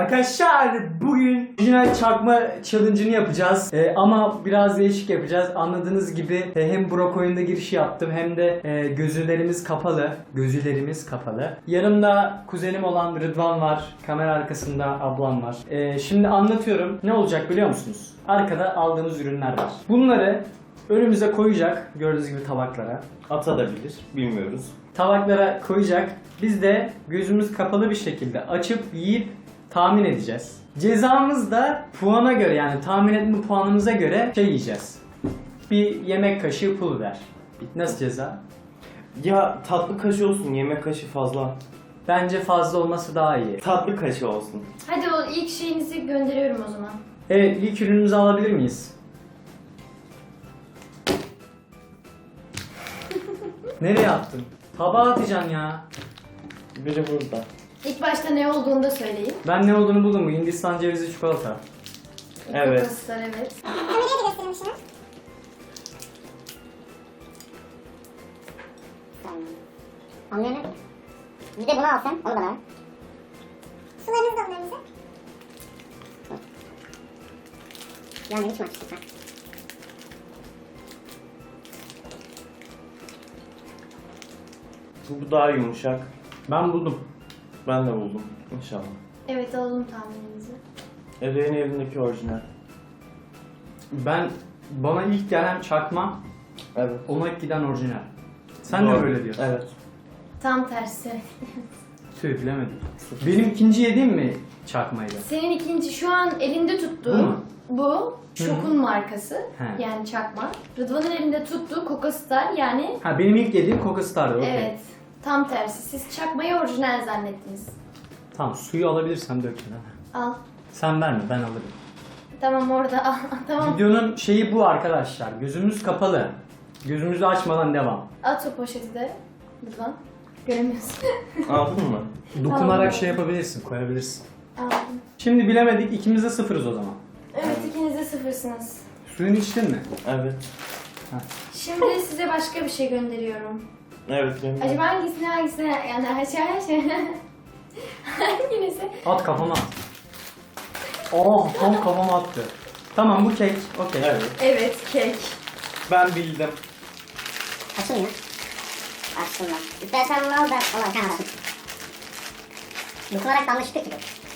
Arkadaşlar bugün orijinal çakma challenge'ını yapacağız. Ee, ama biraz değişik yapacağız. Anladığınız gibi e, hem Brock oyunda girişi yaptım hem de e, gözlerimiz kapalı. Gözlerimiz kapalı. Yanımda kuzenim olan Rıdvan var. Kamera arkasında ablam var. Ee, şimdi anlatıyorum. Ne olacak biliyor musunuz? Arkada aldığımız ürünler var. Bunları önümüze koyacak. Gördüğünüz gibi tabaklara. Atabilir. Bilmiyoruz. tabaklara koyacak. Biz de gözümüz kapalı bir şekilde açıp yiyip tahmin edeceğiz. Cezamız da puana göre yani tahmin etme puanımıza göre şey yiyeceğiz. Bir yemek kaşığı pul biber. Nasıl ceza? Ya tatlı kaşığı olsun. Yemek kaşığı fazla. Bence fazla olması daha iyi. Tatlı kaşığı olsun. Hadi o ilk şeyinizi gönderiyorum o zaman. Evet ilk ürünümüzü alabilir miyiz? Nereye attın? Tabağa atacaksın ya. Biri burada. İlk başta ne olduğunu da söyleyin. Ben ne olduğunu buldum bu Hindistan cevizi çikolata. Evet. Kokoslar, evet. Kameraya da göstereyim şunu. Bir de bunu al sen, onu bana ver. Sularınızı da alın önümüze. Yani hiç mi açtık bu daha yumuşak. Ben buldum. Ben de buldum. İnşallah. Evet alalım tahmininizi. Ereğin elindeki orijinal. Ben bana ilk gelen çakma Evet. ona giden orijinal. Sen de Doğru. böyle diyorsun. Evet. Tam tersi. Tüh bilemedim. Benim ikinci yediğim mi çakmaydı? Senin ikinci şu an elinde Bu tuttuğun mu? bu Şok'un markası. He. Yani çakma. Rıdvan'ın elinde tuttuğu Coco Star yani Ha benim ilk yediğim Coca Star'dı. okey. evet. Tam tersi. Siz çakmayı orijinal zannettiniz. Tamam suyu alabilirsem dök. Al. Sen verme ben alırım. Tamam orada al. tamam. Videonun şeyi bu arkadaşlar. Gözümüz kapalı. Gözümüzü açmadan devam. At o poşeti de. Rıdvan. Göremiyorsun. Aldın mı? Dokunarak Tamam. şey yapabilirsin, koyabilirsin. Aldım. Şimdi bilemedik ikimiz de sıfırız o zaman. Evet ikiniz de sıfırsınız. Suyunu içtin mi? Evet. Şimdi size başka bir şey gönderiyorum. Evet. Benim Acaba hangisine hangisine yani aşağı aşağı hangisi? At kafama at. Oh tam kafama attı. Tamam bu kek. Okey. Evet. Evet kek. Ben bildim. Açılmıyor. Açtım ben. İstersen bunu al da ona sen al. Dokunarak yanlışlıkla gibi.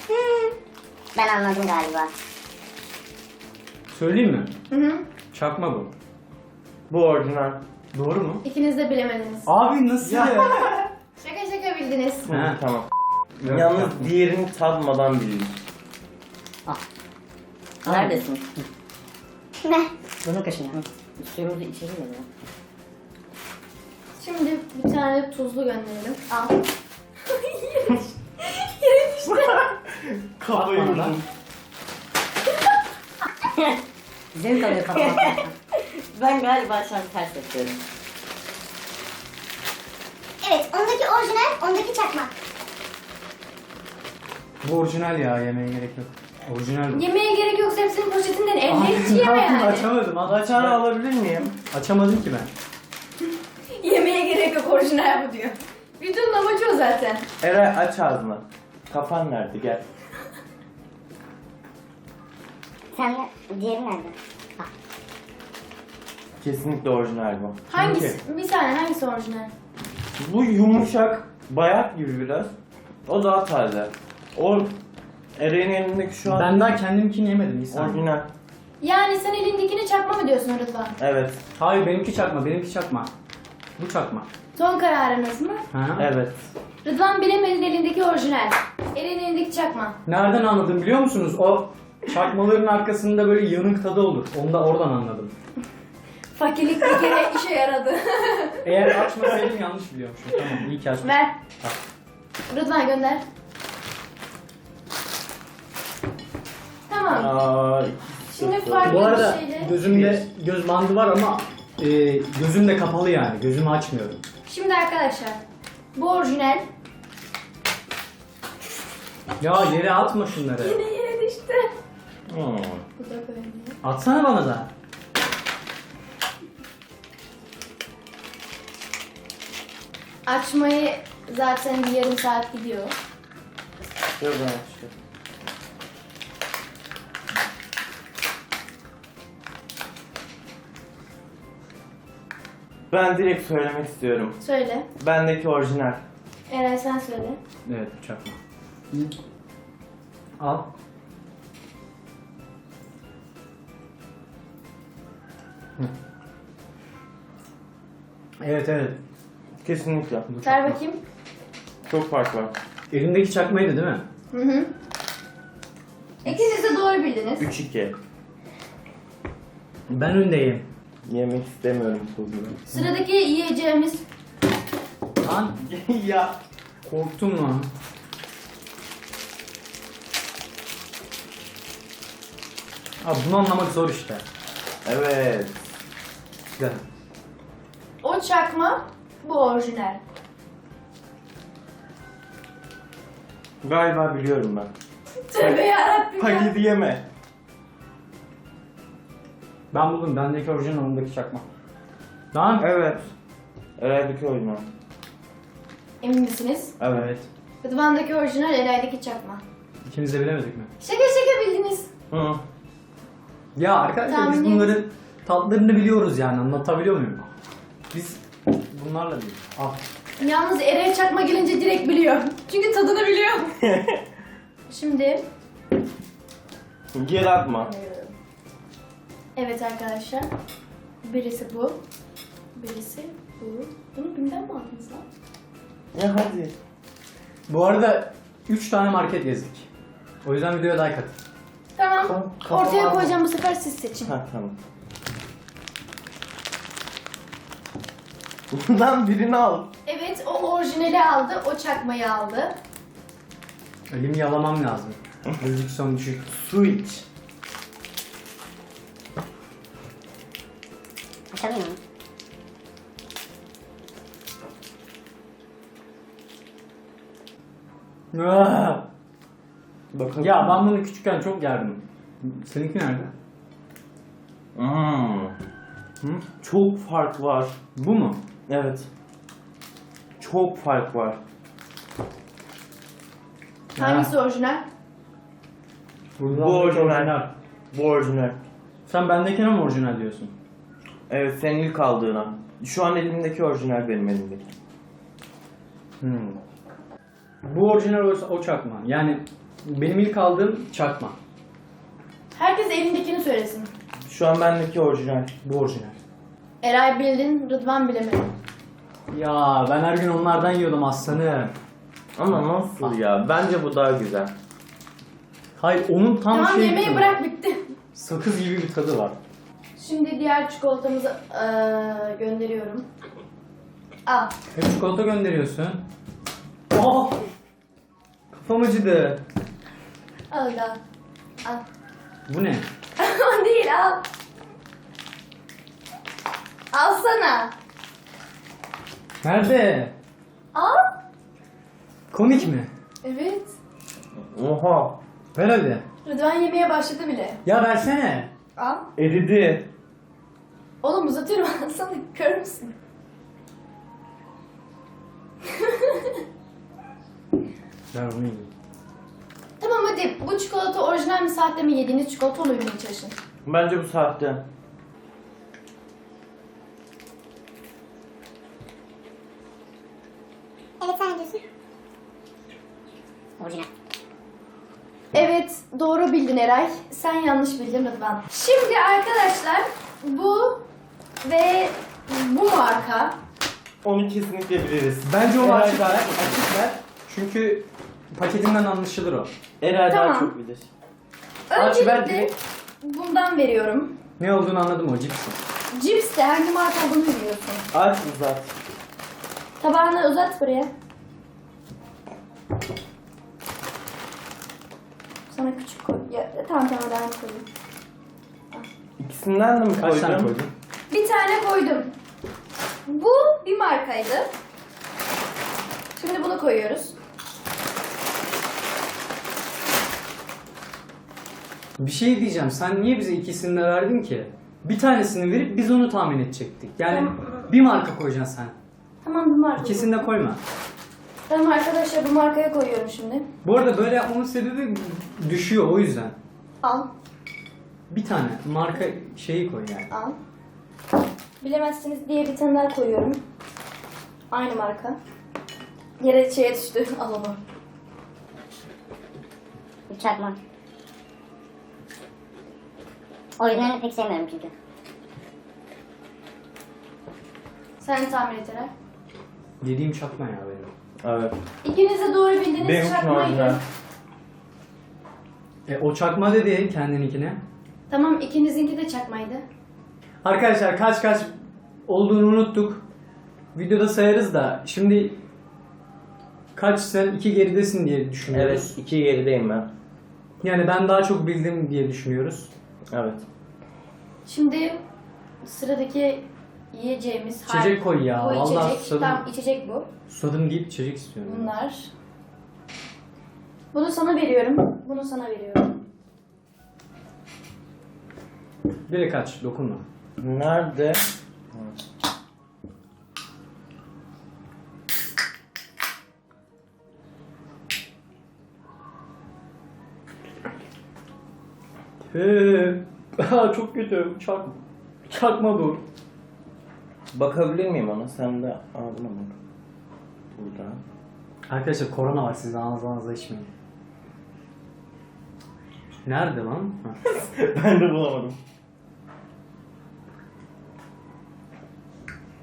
Hmm. Ben anladım galiba. Söyleyeyim mi? Hı hı. Çakma bu. Bu orijinal. Doğru mu? İkiniz de bilemediniz. Abi nasıl? Şaka şaka bildiniz. He. Tamam. Yok, Yalnız tamam. diğerini tadmadan bildim. Neredesin? Ne? Bunu kaşın ya. Suyumuzu içelim mi? Şimdi bir tane tuzlu gönderelim. Al. Yere düş- Yere düştü. Kafayı Atma lan. Zevk alıyor kafama. Ben galiba şu an ters yapıyorum. Evet, ondaki orijinal, ondaki çakma. Bu orijinal ya yemeye gerek yok. Orijinal bu. Yemeye gerek yoksa hepsinin poşetinden elde hiç yeme yani. Açamadım. Aç, Açar alabilir miyim? Açamadım ki ben. Yemeye gerek yok orijinal bu diyor. Videonun amacı o zaten. Eray aç ağzını. Kafan nerede? Gel. Sen de, diğeri nerede? Bak. Kesinlikle orijinal bu. Hangisi? Bir saniye hangisi orijinal? Bu yumuşak, bayat gibi biraz. O daha taze. O Eren'in elindeki şu an Ben daha kendimkini yemedim bir saniye. orijinal. Yani sen elindekini çakma mı diyorsun Rıdvan? Evet. Hayır benimki çakma, benimki çakma. Bu çakma. Son kararınız mı? Ha? Evet. Rıdvan bilemedin elindeki orijinal. Elin elindeki çakma. Nereden anladım biliyor musunuz? O çakmaların arkasında böyle yanık tadı olur. Onu da oradan anladım. Fakirlik bir kere işe yaradı. Eğer açmasaydım yanlış biliyormuşum. Tamam iyi ki açmadım. Ver. Al. Rıdvan gönder. Tamam. Aa, Şimdi sıfır. fark- Bu arada Bir şeyle- gözümde göz bandı var ama e, gözüm de kapalı yani. Gözümü açmıyorum. Şimdi arkadaşlar. Bu orijinal. Ya yere atma şunları. Yine yere düştü. Hmm. Bu da böyle. Atsana bana da. Açmayı zaten bir yarım saat gidiyor. Yok ben açıyorum. Ben direkt söylemek istiyorum. Söyle. Bendeki orijinal. Eray sen söyle. Evet çakma. Al. Evet evet. Kesinlikle. Bu Ver çakma. bakayım. Çok fark var. Elimdeki çakmaydı değil mi? Hı hı. İkiniz de doğru bildiniz. 3-2. Ben öndeyim. Yemek istemiyorum tuzlu. Sıradaki yiyeceğimiz Lan ya. korktum lan. Abi bunu anlamak zor işte. Evet. Gel. o çakma, bu orijinal. Galiba biliyorum ben. Tövbe yarabbim ya. Paketi yeme. Ben buldum. Bendeki orijinal ondaki çakma. Tamam. Evet. Eray'daki orijinal. Emin misiniz? Evet. Rıdvan'daki orijinal, Eray'daki çakma. İkimiz de bilemedik mi? Şaka şaka bildiniz. Hı. Ya arkadaşlar biz Tahmin- bunların tatlarını biliyoruz yani anlatabiliyor muyum? Bunlarla değil. Al. Yalnız Eray çakma gelince direkt biliyor. Çünkü tadını biliyor. Şimdi Geri atma. Evet arkadaşlar. Birisi bu. Birisi bu. Bunu binden mi aldınız lan? Ya hadi. Bu arada 3 tane market gezdik. O yüzden videoya like atın. Tamam. Kafam Ortaya koyacağım bu sefer siz seçin. Ha tamam. Bundan birini al. Evet o orijinali aldı. O çakmayı aldı. Elimi yalamam lazım. Gözüksün düşük. Su iç. Açalım mı? Ah! Bakalım. ya ben bunu küçükken çok yerdim. Seninki nerede? Hmm. Hı? Çok fark var. Bu mu? Evet. Çok fark var. Hangisi orijinal? Burada Bu orijinal. Bu orijinal. Sen bendekine mi orijinal diyorsun? Evet senin ilk aldığına. Şu an elimdeki orijinal benim elimdeki. Hmm. Bu orijinal o, o çakma. Yani benim ilk aldığım çakma. Herkes elindekini söylesin. Şu an bendeki orijinal. Bu orijinal. Eray bildin, Rıdvan bilemedi. Ya ben her gün onlardan yiyordum aslanı. Ama nasıl ya? Bence bu daha güzel. Hayır onun tam Tamam şey yemeği bırak bitti. Sakız gibi bir tadı var. Şimdi diğer çikolatamızı eee, gönderiyorum. Al. Hep çikolata gönderiyorsun. Oh! Kafam acıdı. Al al. Al. Bu ne? Değil al. Alsana. Nerede? Al. Komik mi? Evet. Oha. Ver hadi. Rıdvan yemeye başladı bile. Ya versene. Al. Eridi. Oğlum uzatıyorum alsana kör müsün? Ver onu yiyeyim. Tamam hadi bu çikolata orijinal mi sahte mi yediğiniz çikolata onu bilmeye çalışın. Bence bu saatte. Evet sen ne diyorsun? Orijinal. Evet doğru bildin Eray. Sen yanlış bildin Rıdvan. Şimdi arkadaşlar bu ve bu marka Onu kesinlikle biliriz. Bence o Eray açık ver. Açık ver. Çünkü paketinden anlaşılır o. Eray Tamam. daha çok bilir. Aç, ver öncelikle direkt. bundan veriyorum. Ne olduğunu anladım o cips. Cips de hangi marka olduğunu biliyorsun. Aç uzat. Tabağını uzat buraya. Sana küçük koy. Ya, tamam tamam ben koyayım. İkisinden de mi Kaç tane koydun? koydun? Bir tane koydum. Bu bir markaydı. Şimdi bunu koyuyoruz. Bir şey diyeceğim. Sen niye bize ikisini de verdin ki? Bir tanesini verip biz onu tahmin edecektik. Yani Tamam. bir marka koyacaksın sen. Tamam bu marka. İkisini de koyma. Tamam arkadaşlar bu markaya koyuyorum şimdi. Bu arada böyle yapmamın sebebi düşüyor o yüzden. Al. Bir tane marka şeyi koy yani. Al. Bilemezsiniz diye bir tane daha koyuyorum. Aynı marka. Yere şeye düştü. Al onu. Çakma. Orijinalini pek sevmiyorum çünkü. Sen tahmin et Eray. Dediğim çakma ya benim. Evet. İkiniz de doğru bildiniz. Benim için çakmaydı. E, o çakma dedi kendininkine. Tamam ikinizinki de çakmaydı. Arkadaşlar kaç kaç olduğunu unuttuk. Videoda sayarız da şimdi kaç sen iki geridesin diye düşünüyoruz. Evet, iki gerideyim ben. Yani ben daha çok bildim diye düşünüyoruz. Evet. Şimdi sıradaki yiyeceğimiz İçecek koy ya, Bu vallahi içecek. susadım. Tam içecek bu. Susadım deyip içecek istiyorum. Bunlar. Bunu sana veriyorum. Bunu sana veriyorum. Direkt aç, dokunma. Nerede? Eee, Aa, çok kötü. Çak, çakma bu. Bakabilir miyim ona? Sen de aldın ama. Burada. Arkadaşlar korona var siz ağzınıza içmeyin. Nerede lan? Ha. ben de bulamadım.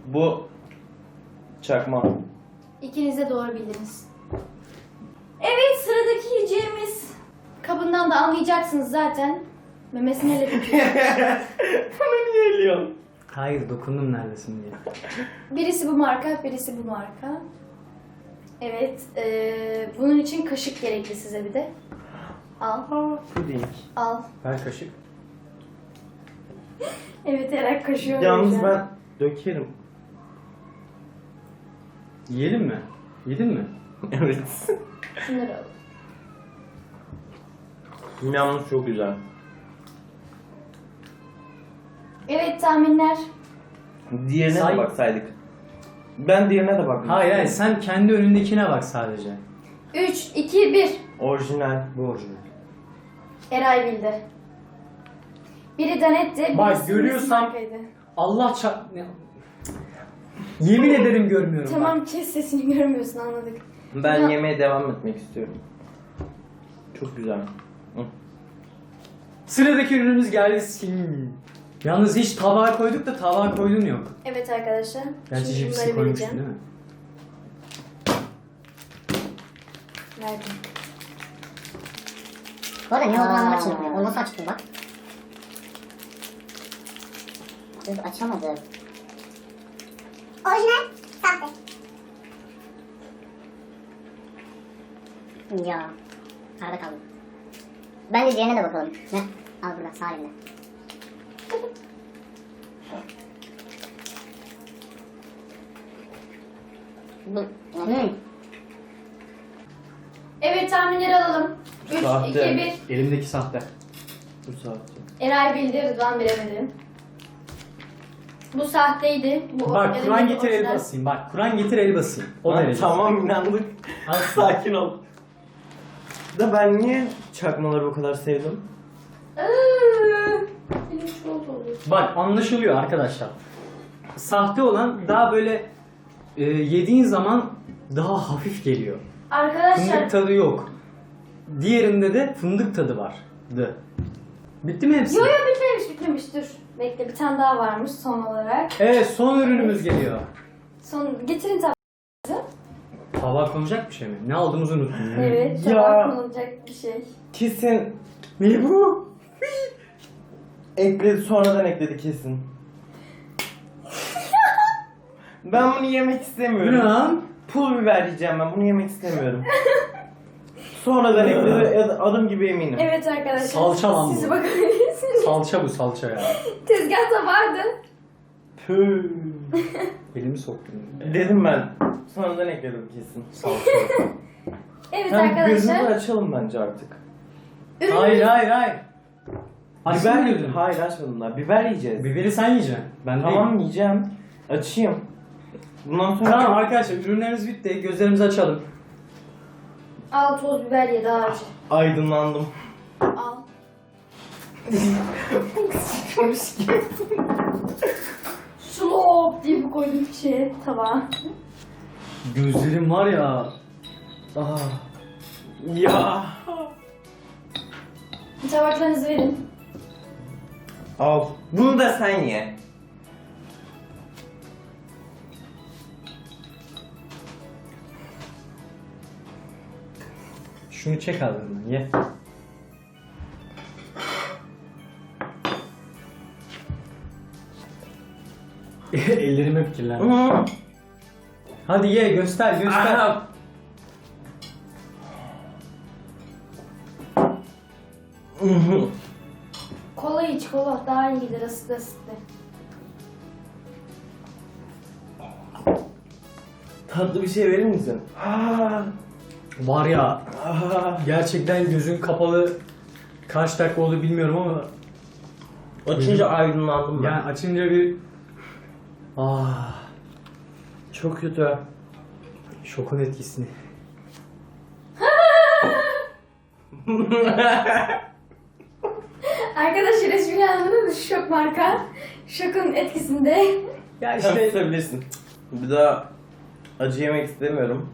Bu çakma. İkiniz de doğru bildiniz. Evet sıradaki yiyeceğimiz. Kabından da anlayacaksınız zaten. Memesini ele Bana niye eliyorsun? Hayır dokundum neredesin diye. Birisi bu marka, birisi bu marka. Evet, eee, bunun için kaşık gerekli size bir de. Al, Puding. al. Ver kaşık. Evet, Erak kaşıyor. Yalnız ben dökerim. Yiyelim mi? Yedin mi? evet. Şunları al. Yalnız çok güzel. Evet, tahminler. Diğerine Say- de baksaydık. Ben diğerine de bakmak Hayır hayır sen kendi önündekine bak sadece. 3, 2, 1. Orijinal. Bu orijinal. Eray bildi. Biri Danetti, Bak, birisi görüyorsan-. Allah çak... Ne- Yemin ederim görmüyorum Tamam, bak. kes sesini görmüyorsun anladık. Ben Ya- yemeğe devam etmek istiyorum. Çok güzel. Hı. Sıradaki ürünümüz gelsin. Yalnız hiç tabağa koyduk da tabağa koydun yok. Evet arkadaşlar. Gerçi şimdi cipsi bunları koymuştun vereceğim. değil mi? Verdim. Bu arada ne olduğunu anlamak için yapıyor. O nasıl açtın bak. Dur açamadım. Orijinal, sahte. Ya. Arada kaldım. Bence diğerine de bakalım. Ne? Al burada sağ elimde. Evet tahminleri alalım. 3, Sahte. 2, 1. Elimdeki sahte. Bu saatte. Eray bildi, Rıdvan bilemedi. Bu sahteydi. Bu Bak Kur'an getir el orijinal. basayım. Bak Kur'an getir el basayım. O derece. tamam inandık. Al. Sakin ol. Da ben niye çakmaları bu kadar sevdim? Iıı. Bak anlaşılıyor arkadaşlar. Sahte olan daha böyle e, yediğin zaman daha hafif geliyor. Arkadaşlar Fındık tadı yok. Diğerinde de fındık tadı vardı. Bitti mi hepsi? Yo yo bitmemiş bitmemiş dur. Bekle bir tane daha varmış son olarak. Evet son ürünümüz geliyor. Son getirin tabağı. Tabağa konacak bir şey mi? Ne aldığımızı unuttum. Evet Ya. tabağa konulacak bir şey. Kesin. Ne bu? Ekledi sonradan ekledi kesin. ben bunu yemek Bu ne istemiyorum. lan? Pul biber yiyeceğim ben bunu yemek istemiyorum. sonradan ekledi ad- adım gibi eminim. Evet arkadaşlar. Salça lan bu. Siz bakabilirsiniz. Salça bu salça ya. Tezgahta vardı. Püh. Elimi soktum. Dedim ben. Sonradan ekledim kesin. Salça. Evet gözümüzü arkadaşlar. açalım bence artık. hayır hayır hayır. Biber gözünü. Hayır açmadım daha. Biber yiyeceğiz. Biberi sen yiyeceksin. Ben Tamam değil. yiyeceğim. Açayım. Bundan sonra Tamam arkadaşlar ürünlerimiz bitti. Gözlerimizi açalım. Al toz biber ye daha acı. aydınlandım. Al. Şu Slop diye bir koydum şeye tabağa. Gözlerim var ya. Ah. Ya. Tabaklarınızı verin. Al. Bunu da sen ye. Şunu çek ağzından ye. Ellerime fikirlendim. Hı. Hadi ye göster göster. Aha. Kola daha iyi gider asitli asitli. Tatlı bir şey verir misin? Ah. Var ya Ah. gerçekten gözün kapalı kaç dakika oldu bilmiyorum ama Açınca aydınlandım ben. yani açınca bir ah Çok kötü. şokun etkisini. Arkadaşlar resmini anladınız? Şok marka. Şokun etkisinde. Ya işte tutabilirsin. Bir daha acı yemek istemiyorum.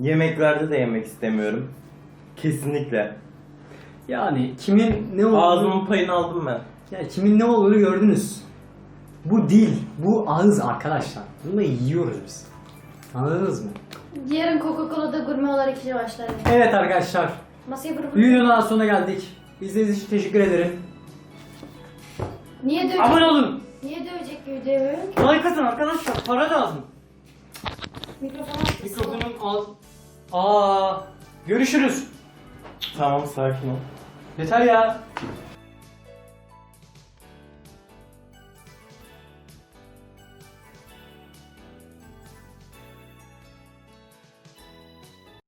Yemeklerde de yemek istemiyorum. Kesinlikle. yani kimin ne olduğunu Ağzımın payını aldım ben. ya kimin ne olduğunu gördünüz. Bu dil, bu ağız arkadaşlar. Bunu yiyoruz biz. Anladınız mı? Yarın Coca-Cola'da gurme olarak işe başlar. Evet arkadaşlar. Masaya bırakın. Videonun daha sonuna geldik. İzlediğiniz için teşekkür ederim. Niye dövecek? Abone olun. Niye dövecek videoyu? Like atın arkadaşlar. Para lazım. Mikrofonu at. Mikrofonum al. Aa, görüşürüz. Tamam sakin ol. Yeter ya.